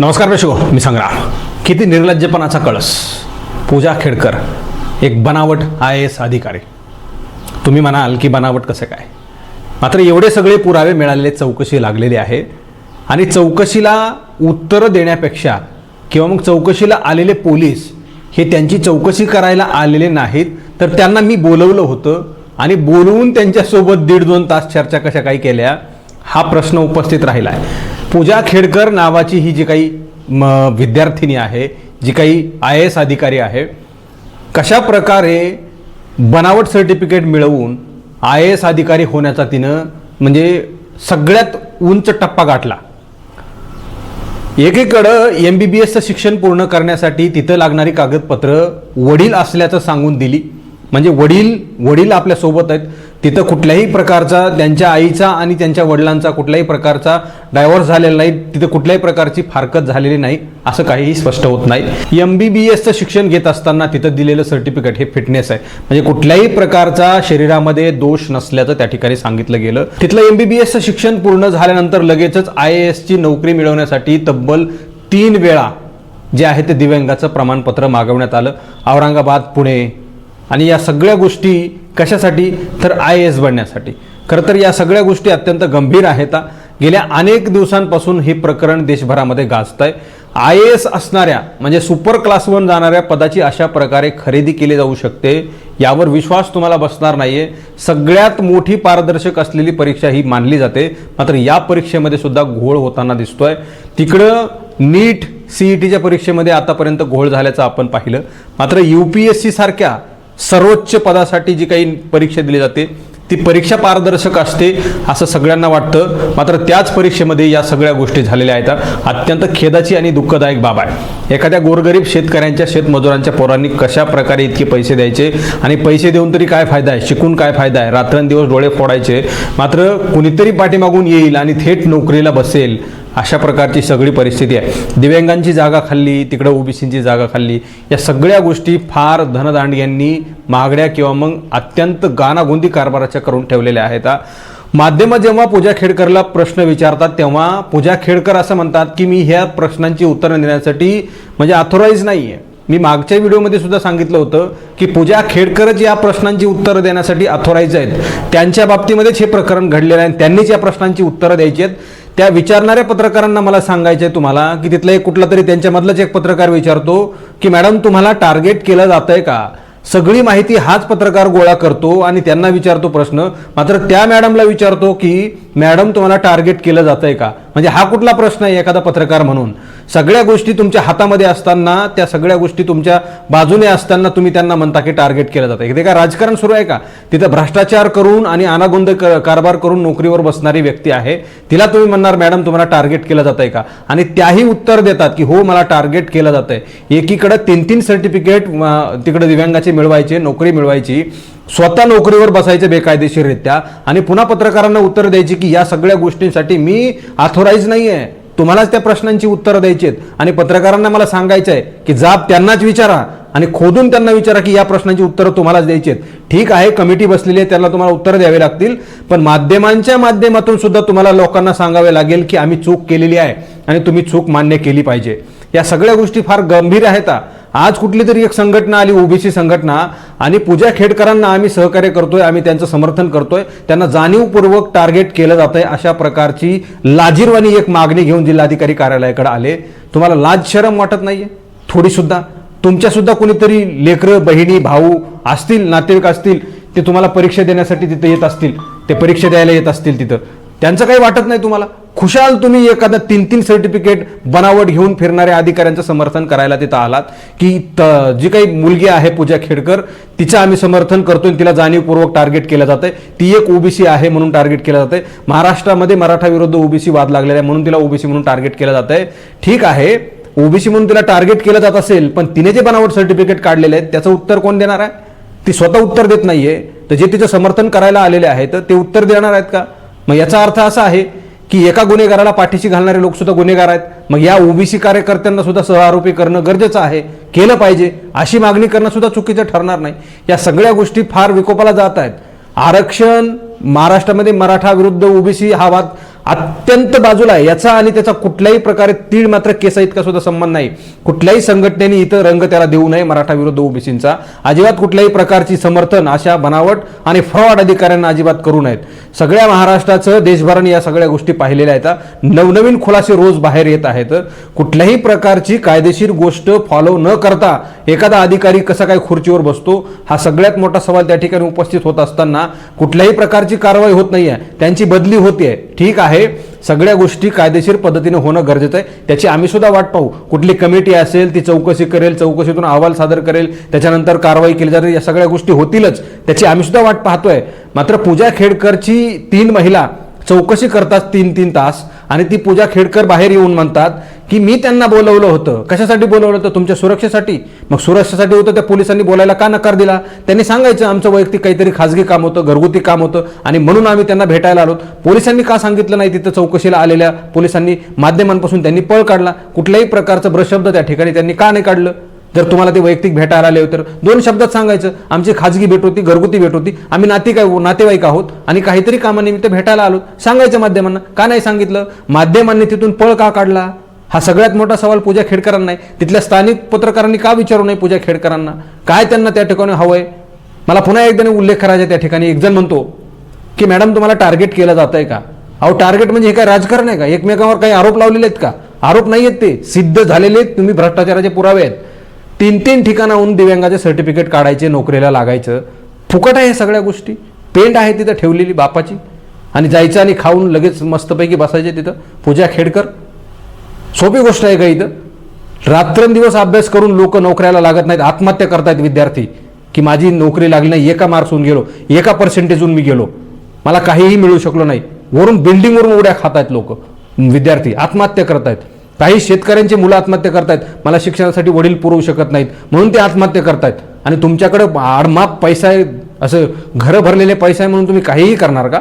नमस्कार प्रेक्षक मी संग्राम. किती निर्लज्जपणाचा कळस. पूजा खेडकर एक बनावट आय एस अधिकारी. तुम्ही म्हणाल की बनावट कसं काय? मात्र एवढे सगळे पुरावे मिळालेले चौकशी लागलेली आहे आणि चौकशीला उत्तरं देण्यापेक्षा किंवा मग चौकशीला आलेले पोलीस हे त्यांची चौकशी करायला आलेले नाहीत तर त्यांना मी बोलवलं होतं आणि बोलवून त्यांच्यासोबत दीड दोन तास चर्चा कशा काही केल्या हा प्रश्न उपस्थित राहिला आहे पूजा खेडकर नावाची ही जी काही म विद्यार्थिनी आहे जी काही आय एस अधिकारी आहे कशा प्रकारे बनावट सर्टिफिकेट मिळवून आय एस अधिकारी होण्याचा तिनं म्हणजे सगळ्यात उंच टप्पा गाठला. एकीकडं एम बी बी एसचं शिक्षण पूर्ण करण्यासाठी तिथं लागणारी कागदपत्र वडील असल्याचं सांगून दिली. म्हणजे वडील वडील आपल्यासोबत आहेत. तिथं कुठल्याही प्रकारचा त्यांच्या आईचा आणि त्यांच्या वडिलांचा कुठल्याही प्रकारचा डायव्हर्स झालेला नाही. तिथं कुठल्याही प्रकारची फारकत झालेली नाही असं काहीही स्पष्ट होत नाही. एम बी बी एसचं शिक्षण घेत असताना तिथं दिलेलं सर्टिफिकेट हे फिटनेस आहे. म्हणजे कुठल्याही प्रकारचा शरीरामध्ये दोष नसल्याचं त्या ठिकाणी सांगितलं गेलं. तिथलं एम बी बी एसचं शिक्षण पूर्ण झाल्यानंतर लगेचच आय ए एसची नोकरी मिळवण्यासाठी तब्बल तीन वेळा जे आहे ते दिव्यांगाचं प्रमाणपत्र मागवण्यात आलं. औरंगाबाद पुणे आणि या सगळ्या गोष्टी कशासाठी? तर आय एस बनण्यासाठी. खरं तर या सगळ्या गोष्टी अत्यंत गंभीर आहेत गेल्या अनेक दिवसांपासून हे प्रकरण देशभरामध्ये गाजत आहे आय एस असणाऱ्या म्हणजे सुपर क्लास वन जाणाऱ्या पदाची अशा प्रकारे खरेदी केली जाऊ शकते यावर विश्वास तुम्हाला बसणार नाहीये. सगळ्यात मोठी पारदर्शक असलेली परीक्षा ही मानली जाते. मात्र या परीक्षेमध्ये सुद्धा घोळ होताना दिसतोय. तिकडं नीट सीईटीच्या परीक्षेमध्ये आतापर्यंत घोळ झाल्याचं आपण पाहिलं. मात्र यू पी एस सीसारख्या सर्वोच्च पदासाठी जी काही परीक्षा दिली जाते ती परीक्षा पारदर्शक असते असं सगळ्यांना वाटतं. मात्र त्याच परीक्षेमध्ये या सगळ्या गोष्टी झालेल्या आहेत. अत्यंत खेदाची आणि दुःखदायक बाब आहे. एखाद्या गोरगरीब शेतकऱ्यांच्या शेतमजुरांच्या पोरांनी कशा प्रकारे इतके पैसे द्यायचे आणि पैसे देऊन तरी काय फायदा आहे? शिकून काय फायदा आहे? रात्रंदिवस डोळे फोडायचे. मात्र कुणीतरी पाठीमागून येईल आणि थेट नोकरीला बसेल. अशा प्रकारची सगळी परिस्थिती आहे. दिव्यांगांची जागा खाल्ली तिकडं ओबीसींची जागा खाल्ली या सगळ्या गोष्टी फार धनदांड यांनी महागड्या किंवा मग अत्यंत गानागुंदी कारभाराच्या करून ठेवलेल्या आहेत माध्यमं जेव्हा पूजा खेडकरला प्रश्न विचारतात तेव्हा पूजा खेडकर असं म्हणतात की मी ह्या प्रश्नांची उत्तरं देण्यासाठी म्हणजे ऑथोराईज नाही आहे मी मागच्या व्हिडिओमध्ये सुद्धा सांगितलं होतं की पूजा खेडकरच या प्रश्नांची उत्तरं देण्यासाठी ऑथोराईज आहेत. त्यांच्या बाबतीमध्येच हे प्रकरण घडलेलं आहे आणि त्यांनीच या प्रश्नांची उत्तरं द्यायची आहेत. त्या विचारणाऱ्या पत्रकारांना मला सांगायचं आहे तुम्हाला की तिथला एक कुठला तरी त्यांच्यामधलाच एक पत्रकार विचारतो की मॅडम तुम्हाला टार्गेट केलं जात आहे का? सगळी माहिती हाच पत्रकार गोळा करतो आणि त्यांना विचारतो प्रश्न. मात्र त्या मॅडमला विचारतो की मॅडम तुम्हाला टार्गेट केलं जात आहे का? म्हणजे हा कुठला प्रश्न आहे एखादा पत्रकार म्हणून? सगळ्या गोष्टी तुमच्या हातामध्ये असताना त्या सगळ्या गोष्टी तुमच्या बाजूने असताना तुम्ही त्यांना म्हणता की टार्गेट केलं जातं. ते काय राजकारण सुरू आहे का? तिथं भ्रष्टाचार करून आणि अनागोंद क- कारभार करून नोकरीवर बसणारी व्यक्ती आहे. तिला तुम्ही म्हणणार मॅडम तुम्हाला टार्गेट केलं जात आहे का? आणि त्याही उत्तर देतात की हो मला टार्गेट केलं जात आहे एकीकडे तीन तीन सर्टिफिकेट तिकडे दिव्यांगाचे मिळवायचे नोकरी मिळवायची स्वतः नोकरीवर बसायचं बेकायदेशीररित्या आणि पुन्हा पत्रकारांना उत्तर द्यायची की या सगळ्या गोष्टींसाठी मी ऑथोराईज नाही आहे तुम्हालाच त्या प्रश्नांची उत्तरं द्यायची आहेत आणि पत्रकारांना मला सांगायचं आहे की जाब त्यांनाच विचारा आणि खोदून त्यांना विचारा की या प्रश्नांची उत्तरं तुम्हालाच द्यायची आहेत ठीक आहे कमिटी बसलेली आहे त्याला तुम्हाला उत्तरं द्यावी लागतील पण माध्यमांच्या माध्यमातून सुद्धा तुम्हाला लोकांना सांगावे लागेल की आम्ही चूक केलेली आहे आणि तुम्ही चूक मान्य केली पाहिजे. या सगळ्या गोष्टी फार गंभीर आहेत आज कुठली तरी एक संघटना आली ओबीसी संघटना आणि पूजा खेडकरांना आम्ही सहकार्य करतोय आम्ही त्यांचं समर्थन करतोय. त्यांना जाणीवपूर्वक टार्गेट केलं जात आहे अशा प्रकारची लाजीरवाणी एक मागणी घेऊन जिल्हाधिकारी कार्यालयाकडे आले. तुम्हाला लाज शरम वाटत नाहीये? थोडीसुद्धा. तुमच्यासुद्धा तुमच्या कोणीतरी लेकरं बहिणी भाऊ असतील नातेवाईक असतील ते तुम्हाला परीक्षा देण्यासाठी तिथे येत असतील. ते परीक्षा द्यायला येत असतील तिथं. त्यांचं काही वाटत नाही तुम्हाला? खुशाल तुम्ही एखादा तीन तीन सर्टिफिकेट बनावट घेऊन फिरणाऱ्या अधिकाऱ्यांचं समर्थन करायला तिथं आलात? की त- जी काही मुलगी आहे पूजा खेडकर तिचं आम्ही समर्थन करतोय तिला जाणीवपूर्वक टार्गेट केलं जातंय. ती एक ओबीसी आहे म्हणून टार्गेट केलं जातंय. महाराष्ट्रामध्ये मराठा विरुद्ध ओबीसी वाद लागलेला आहे म्हणून तिला ओबीसी म्हणून टार्गेट केलं जातंय. ठीक आहे ओबीसी म्हणून तिला टार्गेट केलं जात असेल पण तिने जे बनावट सर्टिफिकेट काढलेले आहेत त्याचं उत्तर कोण देणार आहे? ती स्वतः उत्तर देत नाहीये. तर जे तिचं समर्थन करायला आलेले आहेत ते उत्तर देणार आहेत का? मग याचा अर्थ असा आहे की एका गुन्हेगाराला पाठीशी घालणारे लोक सुद्धा गुन्हेगार आहेत. मग या ओबीसी कार्यकर्त्यांना सुद्धा सहआरोपी करणं गरजेचं आहे. केलं पाहिजे. अशी मागणी करणं सुद्धा चुकीचं ठरणार नाही. या सगळ्या गोष्टी फार विकोपाला जात आहेत. आरक्षण महाराष्ट्रामध्ये मराठा विरुद्ध ओबीसी हा वाद अत्यंत बाजूला आहे. याचा आणि त्याचा कुठल्याही प्रकारे तीळ मात्र केसा इतका सुद्धा संबंध नाही. कुठल्याही संघटनेने इथं रंग त्याला देऊ नये मराठा विरुद्ध ओबीसींचा. अजिबात कुठल्याही प्रकारची समर्थन अशा बनावट आणि फ्रॉड अधिकाऱ्यांना अजिबात करू नयेत. सगळ्या महाराष्ट्राचं देशभराने या सगळ्या गोष्टी पाहिलेल्या आहेत. नवनवीन खुलासे रोज बाहेर येत आहेत. कुठल्याही प्रकारची कायदेशीर गोष्ट फॉलो न करता एखादा अधिकारी कसा काय खुर्चीवर बसतो हा सगळ्यात मोठा सवाल त्या ठिकाणी उपस्थित होत असताना कुठल्याही प्रकारची कारवाई होत नाही आहे त्यांची बदली होते ठीक आहे. सगळ्या गोष्टी कायदेशीर पद्धतीने होणं गरजेचं आहे. त्याची आम्ही सुद्धा वाट पाहू. कुठली कमिटी असेल ती चौकशी करेल चौकशीतून अहवाल सादर करेल त्याच्यानंतर कारवाई केली जाते या सगळ्या गोष्टी होतीलच. त्याची आम्ही सुद्धा वाट पाहतोय. मात्र पूजा खेडकरची तीन महिला चौकशी करतात तीन तीन तास. आणि ती पूजा खेडकर बाहेर येऊन म्हणतात की मी त्यांना बोलवलं होतं. कशासाठी बोलवलं होतं? तुमच्या सुरक्षेसाठी. मग सुरक्षेसाठी होतं त्या पोलिसांनी बोलायला का नकार दिला? त्यांनी सांगायचं आमचं वैयक्तिक काहीतरी खाजगी काम होतं घरगुती काम होतं आणि म्हणून आम्ही त्यांना भेटायला आलो. पोलिसांनी का सांगितलं नाही? तिथं चौकशीला आलेल्या पोलिसांनी माध्यमांपासून त्यांनी पळ काढला. कुठल्याही प्रकारचं ब्रशब्द त्या ठिकाणी त्यांनी का नाही काढलं? जर तुम्हाला ते वैयक्तिक भेटायला आले तर दोन शब्दात सांगायचं आमची खाजगी भेट होती घरगुती भेट होती आम्ही नाते काय नातेवाईक आहोत आणि काहीतरी कामानिमित्त भेटायला आलो. सांगायचं माध्यमांना का नाही सांगितलं? माध्यमांनी तिथून पळ का काढला? हा सगळ्यात मोठा सवाल पूजा खेडकरांना आहे. तिथल्या स्थानिक पत्रकारांनी का विचारू नये पूजा खेडकरांना? काय त्यांना त्या ठिकाणी हवंय? मला पुन्हा एकदा उल्लेख करायचा त्या ठिकाणी. एकजण म्हणतो की मॅडम तुम्हाला टार्गेट केलं जात आहे का? अहो टार्गेट म्हणजे हे काय राजकारण आहे का? एकमेकांवर काही आरोप लावलेले आहेत का? आरोप नाही आहेत ते. सिद्ध झालेले आहेत. तुम्ही भ्रष्टाचाराचे पुरावे आहेत. तीन तीन ठिकाणाहून दिव्यांगाचे सर्टिफिकेट काढायचे नोकरीला लागायचं. फुकट आहे हे सगळ्या गोष्टी. पेंट आहे तिथं ठेवलेली बापाची. आणि जायचं आणि खाऊन लगेच मस्तपैकी बसायचे तिथं. पूजा खेडकर. सोपी गोष्ट आहे का इथं? रात्रंदिवस अभ्यास करून लोक नोकऱ्याला लागत नाहीत आत्महत्या करतायत विद्यार्थी. की माझी नोकरी लागली नाही एका मार्क्सहून गेलो एका पर्सेंटेजहून मी गेलो. मला काहीही मिळू शकलो नाही. वरून बिल्डिंगवरून उड्या खात आहेत लोक. विद्यार्थी आत्महत्या करतायत. काही शेतकऱ्यांची मुलं आत्महत्या करतायत. मला शिक्षणासाठी वडील पुरवू शकत नाहीत. म्हणून ते आत्महत्या करतायत. आणि तुमच्याकडे आडमाप पैसा आहे. असं घरं भरलेले पैसा आहे म्हणून तुम्ही काहीही करणार का?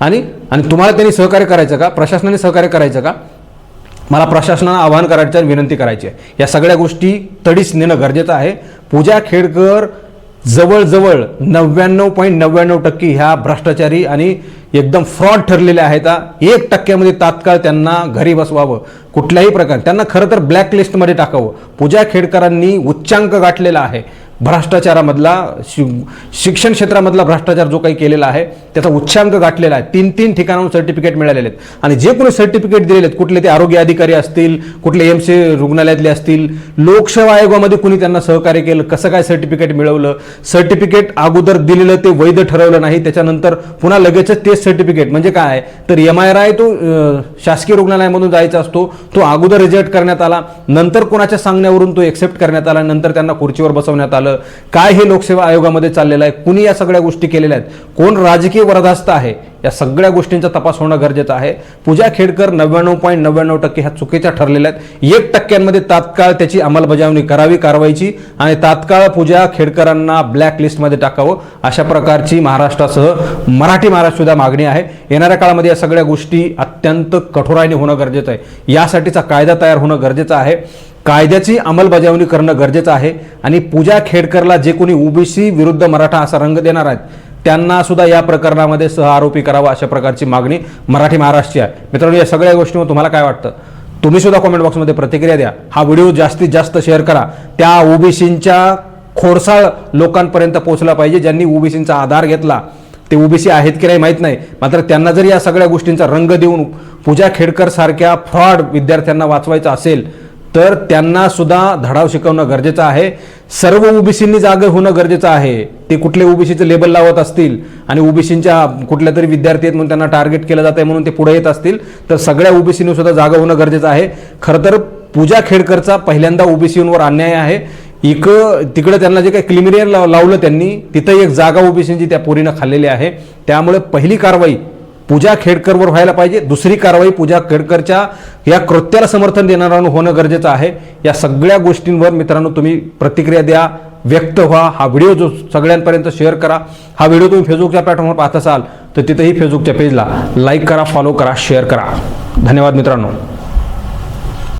आणि आणि तुम्हाला त्यांनी सहकार्य करायचं का? प्रशासनाने सहकार्य करायचं का? मला प्रशासनाला आवाहन करायचं आणि विनंती करायची आहे. या सगळ्या गोष्टी तडीस नेणं गरजेचं आहे. पूजा खेडकर जवळजवळ नव्याण्णव पॉईंट नव्याण्णव टक्के ह्या भ्रष्टाचारी आणि एकदम फ्रॉड ठरलेल्या आहेत एक टक्क्यामध्ये तात्काळ त्यांना घरी बसवावं. कुठल्याही प्रकारे. त्यांना खरं तर ब्लॅक लिस्टमध्ये टाकावं. पूजा खेडकरांनी उच्चांक गाठलेला आहे. भ्रष्टाचारामधला शि शिक्षण क्षेत्रामधला भ्रष्टाचार जो काही केलेला आहे त्याचा उच्चांक गाठलेला आहे. तीन तीन ठिकाणाहून सर्टिफिकेट मिळालेले आहेत. आणि जे कोणी सर्टिफिकेट दिलेले आहेत कुठले ते आरोग्य अधिकारी असतील कुठले एम सी रुग्णालयातले असतील लोकसेवा आयोगामध्ये कुणी त्यांना सहकार्य केलं कसं काय सर्टिफिकेट मिळवलं सर्टिफिकेट अगोदर दिलेलं ते वैध ठरवलं नाही त्याच्यानंतर पुन्हा लगेचच तेच सर्टिफिकेट म्हणजे काय? तर एम आय आय तो शासकीय रुग्णालयामधून जायचा असतो तो अगोदर रिजेक्ट करण्यात आला नंतर कोणाच्या सांगण्यावरून तो एक्सेप्ट करण्यात आला नंतर त्यांना खुर्चीवर बसवण्यात आलं. काय हे लोकसेवा आयोगामध्ये चाललेलं आहे? कुणी या सगळ्या गोष्टी केलेल्या आहेत? कोण राजकीय वरदास्त आहे? या सगळ्या गोष्टींचा तपास होणं गरजेचं आहे. पूजा खेडकर नव्याण्णव पॉईंट नव्याण्णव टक्के ह्या चुकीच्या ठरलेल्या आहेत. एक टक्क्यांमध्ये तात्काळ त्याची अंमलबजावणी करावी कारवाईची आणि तात्काळ पूजा खेडकरांना ब्लॅक लिस्टमध्ये टाकावं. अशा प्रकारची महाराष्ट्रासह मराठी महाराष्ट्रसुद्धा मागणी आहे. येणाऱ्या काळामध्ये या सगळ्या गोष्टी अत्यंत कठोराने होणं गरजेचं आहे. यासाठीचा कायदा तयार होणं गरजेचं आहे. कायद्याची अंमलबजावणी करणं गरजेचं आहे आणि पूजा खेडकरला जे कोणी ओबीसी विरुद्ध मराठा असा रंग देणार आहेत त्यांना सुद्धा या प्रकरणामध्ये सह आरोपी करावा अशा प्रकारची मागणी मराठी महाराष्ट्रची आहे. मित्रांनो या सगळ्या गोष्टीवर तुम्हाला काय वाटतं? तुम्ही सुद्धा कॉमेंट बॉक्समध्ये प्रतिक्रिया द्या. हा व्हिडिओ जास्तीत जास्त शेअर करा. त्या ओबीसींच्या खोडसाळ लोकांपर्यंत पोहोचला पाहिजे. ज्यांनी ओबीसींचा आधार घेतला ते ओबीसी आहेत की नाही माहीत नाही. मात्र त्यांना जर या सगळ्या गोष्टींचा रंग देऊन पूजा खेडकर सारख्या फ्रॉड विद्यार्थ्यांना वाचवायचं असेल तर त्यांना सुद्धा धडाव शिकवणं गरजेचं आहे. सर्व ओबीसींनी जागे होणं गरजेचं आहे. ते कुठले ओबीसीचं लेबल लावत असतील आणि ओबीसींच्या कुठल्या तरी विद्यार्थी आहेत म्हणून त्यांना टार्गेट केलं जात आहे म्हणून ते पुढे येत असतील तर सगळ्या ओबीसींनी सुद्धा जागा होणं गरजेचं आहे. खरं तर पूजा खेडकरचा पहिल्यांदा ओबीसींवर अन्याय आहे. इक तिकडं त्यांना जे काही क्लिमिरियर लावलं त्यांनी तिथं एक जागा ओबीसींची त्या पोरीनं खाल्लेली आहे. त्यामुळे पहिली कारवाई पूजा खेडकरवर व्हायला पाहिजे. दुसरी कारवाई पूजा खेडकरच्या या कृत्याला समर्थन देणाऱ्यांना होणं गरजेचं आहे. या सगळ्या गोष्टींवर मित्रांनो तुम्ही प्रतिक्रिया द्या व्यक्त व्हा. हा व्हिडिओ जो सगळ्यांपर्यंत शेअर करा. हा व्हिडिओ तुम्ही फेसबुकच्या प्लॅटफॉर्मवर पाहत असाल तर तिथेही फेसबुकच्या पेजला लाईक करा फॉलो करा शेअर करा. धन्यवाद मित्रांनो.